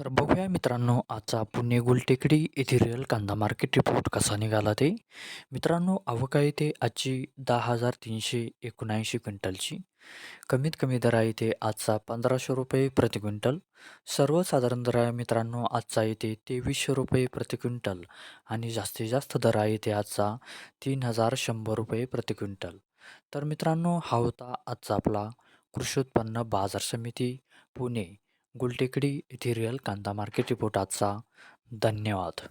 तर बघूया मित्रांनो आजचा पुणे गुलटेकडी येथे रिअल कांदा मार्केट रिपोर्ट कसा निघाला ते. मित्रांनो आवक येथे आजची दहा हजार तीनशे एकोणऐंशी क्विंटलची. कमीत कमी दर आहे ते आजचा पंधराशे रुपये प्रति क्विंटल. सर्वसाधारण दर आहे मित्रांनो आजचा येते तेवीसशे रुपये प्रति क्विंटल आणि जास्तीत जास्त दर आहे ते आजचा तीन हजार शंभर रुपये प्रति क्विंटल. तर मित्रांनो हा होता आजचा आपला कृषी उत्पन्न बाजार समिती पुणे. गुलटेकडी इथेरियल कांदा मार्केट रिपोर्ट आजचा. धन्यवाद.